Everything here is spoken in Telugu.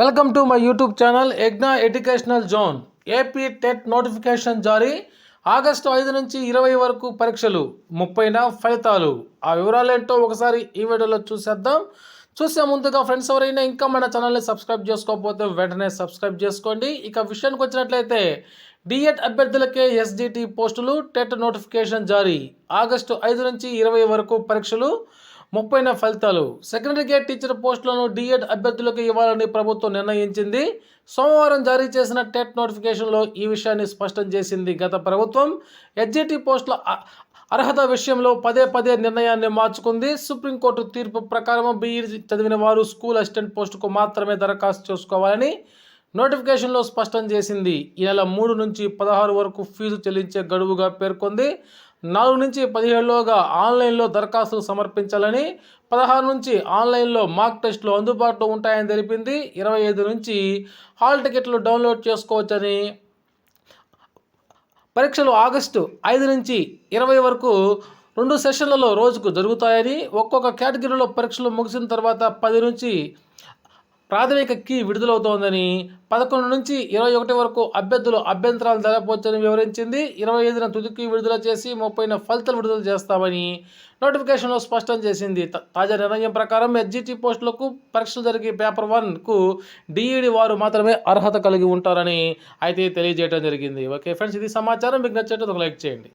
Welcome to my YouTube channel Yagna educational zone. AP TET notification జారీ. ఆగస్టు ఐదు నుంచి ఇరవై వరకు పరీక్షలు ముప్పైన ఫలితాలు. ఆ వివరాలు ఏంటో ఒకసారి ఈ వీడియోలో చూసేద్దాం. చూసే ముందుగా ఫ్రెండ్స్ ఎవరైనా ఇంకా మన ఛానల్ని సబ్స్క్రైబ్ చేసుకోకపోతే వెంటనే సబ్స్క్రైబ్ చేసుకోండి. ఇక విషయానికి వచ్చినట్లయితే డిఎడ్ అభ్యర్థులకే ఎస్డిటి పోస్టులు టెట్ నోటిఫికేషన్ జారీ. ఆగస్టు ఐదు నుంచి ఇరవై వరకు పరీక్షలు ముప్పైన ఫలితాలు. సెకండరీ గేట్ టీచర్ పోస్టులను డిఎడ్ అభ్యర్థులకు ఇవ్వాలని ప్రభుత్వం నిర్ణయించింది. సోమవారం జారీ చేసిన టెట్ నోటిఫికేషన్లో ఈ విషయాన్ని స్పష్టం చేసింది గత ప్రభుత్వం. ఎస్జిటి పోస్టుల అర్హత విషయంలో పదే పదే నిర్ణయాన్ని మార్చుకుంది. సుప్రీంకోర్టు తీర్పు ప్రకారం బీఈడి చదివిన వారు స్కూల్ అసిస్టెంట్ పోస్టుకు మాత్రమే దరఖాస్తు చేసుకోవాలని నోటిఫికేషన్లో స్పష్టం చేసింది. ఈ నెల మూడు నుంచి పదహారు వరకు ఫీజు చెల్లించే గడువుగా పేర్కొంది. నాలుగు నుంచి పదిహేడులోగా ఆన్లైన్లో దరఖాస్తులు సమర్పించాలని పదహారు నుంచి ఆన్లైన్లో మాక్ టెస్టులు అందుబాటులో ఉంటాయని తెలిపింది. ఇరవై ఐదు నుంచి హాల్ టికెట్లు డౌన్లోడ్ చేసుకోవచ్చని పరీక్షలు ఆగస్టు ఐదు నుంచి ఇరవై వరకు రెండు సెషన్లలో రోజుకు జరుగుతాయని ఒక్కొక్క కేటగిరీలో పరీక్షలు ముగిసిన తర్వాత పది నుంచి ప్రాథమిక కీ విడుదలవుతోందని పదకొండు నుంచి ఇరవై ఒకటి వరకు అభ్యర్థులు అభ్యంతరాలు జరపవచ్చని వివరించింది. ఇరవై ఐదున తుదికి విడుదల చేసి ముప్పైన ఫలితాలు విడుదల చేస్తామని నోటిఫికేషన్లో స్పష్టం చేసింది. తాజా నిర్ణయం ప్రకారం ఎస్జిటి పోస్టులకు పరీక్షలు జరిగే పేపర్ వన్కు డిఈడి వారు మాత్రమే అర్హత కలిగి ఉంటారని అయితే తెలియజేయడం జరిగింది. ఓకే ఫ్రెండ్స్ ఇది సమాచారం. మీకు నచ్చేటట్టు ఒక లైక్ చేయండి.